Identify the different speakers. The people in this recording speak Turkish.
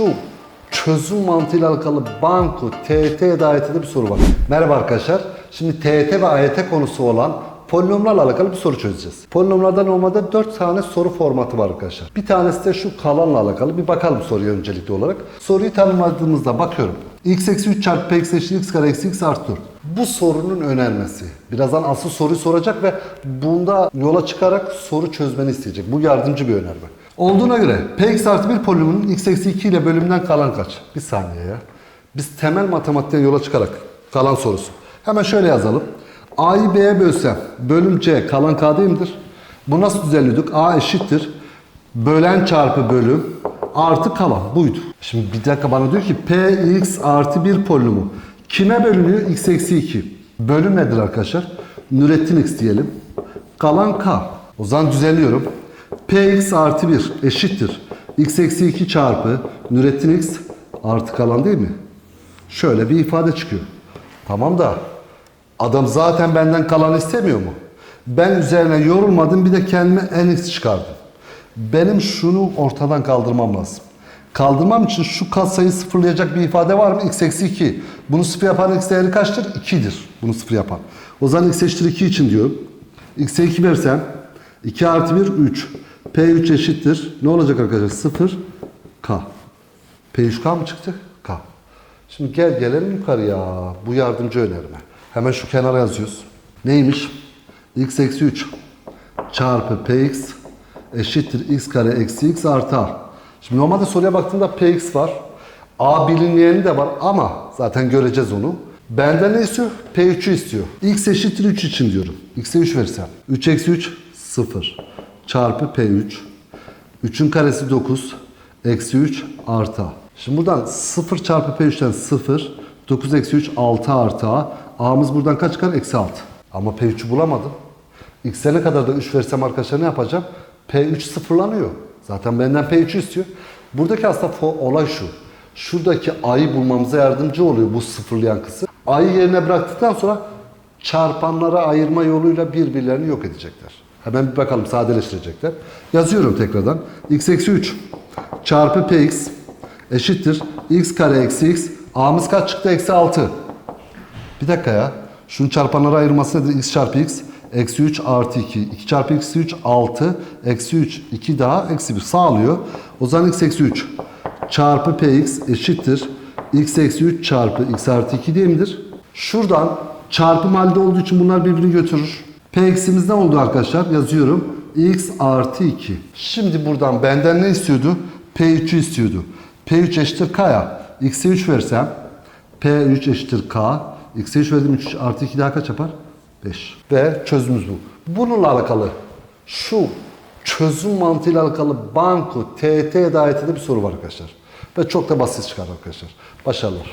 Speaker 1: şu çözüm mantığıyla alakalı banko, TET edayetinde bir soru var. Merhaba arkadaşlar. Şimdi TET ve AYT konusu olan polinomlarla alakalı bir soru çözeceğiz. Polinomlarda normalde 4 tane soru formatı var arkadaşlar. Bir tanesi de şu kalanla alakalı. Bir bakalım soruya öncelikli olarak. Soruyu tanımladığımızda bakıyorum. x eksi 3 çarpı p eksi eşit x kare eksi x artı 4. Bu sorunun önermesi. Birazdan asıl soruyu soracak ve bunda yola çıkarak soru çözmeni isteyecek. Bu yardımcı bir önerme. Olduğuna göre Px artı 1 polinomunun x eksi 2 ile bölümünden kalan kaç? Bir saniye ya. Biz temel matematikten yola çıkarak kalan sorusu. Hemen şöyle yazalım. A'yı B'ye bölsem bölüm C kalan K değil midir? Bu nasıl düzenliyorduk? A eşittir. Bölen çarpı bölüm artı kalan buydu. Şimdi bir dakika bana diyor ki Px artı 1 polinomu kime bölünüyor? x eksi 2. Bölüm nedir arkadaşlar? Nurettin x diyelim. Kalan K. O zaman düzenliyorum. Px artı 1 eşittir. x eksi 2 çarpı Nurettin x artı kalan değil mi? Şöyle bir ifade çıkıyor. Tamam da adam zaten benden kalan istemiyor mu? Ben üzerine yorulmadım bir de kendime en iyisi çıkardım. Benim şunu ortadan kaldırmam lazım. Kaldırmam için şu katsayıyı sıfırlayacak bir ifade var mı? x eksi 2. Bunu sıfır yapan x değeri kaçtır? 2'dir. Bunu sıfır yapan. O zaman x eşittir 2 için diyorum. x'e 2 versem 2 artı 1 3. P3 eşittir. Ne olacak arkadaşlar? 0 K. P3K mı çıktı? K. Şimdi gel gelelim yukarıya. Bu yardımcı önerme. Hemen şu kenara yazıyoruz. Neymiş? x eksi 3 çarpı px eşittir x kare eksi x artı a. Şimdi normalde soruya baktığımda px var. a bilinmeyeni de var ama zaten göreceğiz onu. Benden ne istiyor? P3'ü istiyor. x eşittir 3 için diyorum. x'e 3 versem. 3 eksi 3 0 çarpı p3 3'ün karesi 9 eksi 3 artı. Şimdi buradan 0 çarpı p3'ten 0 9 eksi 3 6 artı a. a'mız buradan kaç çıkar? Eksi 6. Ama p3'ü bulamadım. x'e ne kadar da 3 versem arkadaşlar ne yapacağım? p3 sıfırlanıyor. Zaten benden p3'ü istiyor. Buradaki aslında olay şu. Şuradaki a'yı bulmamıza yardımcı oluyor bu sıfırlayan kısım. A'yı yerine bıraktıktan sonra çarpanlara ayırma yoluyla birbirlerini yok edecekler. Hemen bir bakalım sadeleştirecekler. Yazıyorum tekrardan. x eksi 3 çarpı px eşittir. x kare eksi x. A'mız kaç çıktı? Eksi 6. Bir dakika ya. Şunun çarpanlara ayırması nedir? x çarpı x. Eksi 3 artı 2. 2 çarpı eksi 3 6. Eksi 3 2 daha eksi 1 sağlıyor. O zaman x eksi 3 çarpı px eşittir. x eksi 3 çarpı x artı 2 değil midir? Şuradan çarpım halde olduğu için bunlar birbirini götürür. Px'imiz ne oldu arkadaşlar? Yazıyorum. x artı 2. Şimdi buradan benden ne istiyordu? P3'ü istiyordu. P3 eşittir k'ya. x'e 3 versem P3 eşittir K. X'e 3 verdim 3 artı 2 daha kaç yapar? 5. Ve çözümümüz bu. Bununla alakalı şu çözüm mantığıyla alakalı banko, TET edayetinde bir soru var arkadaşlar. Ve çok da basit çıkar arkadaşlar. Başarılar.